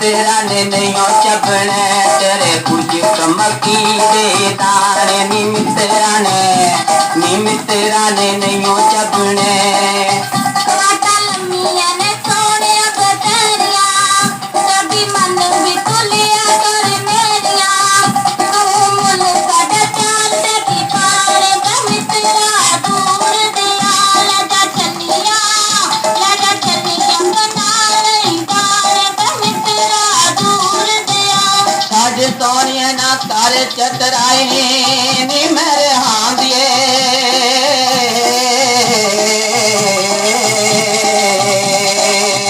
तेरा ने नहीं और चपण तेरे पूजी चमकी दे तारे, निमित तेरा ने निमित तेरा ने नहीं और चपण आज सोनिया ना तारे चतर आए निमर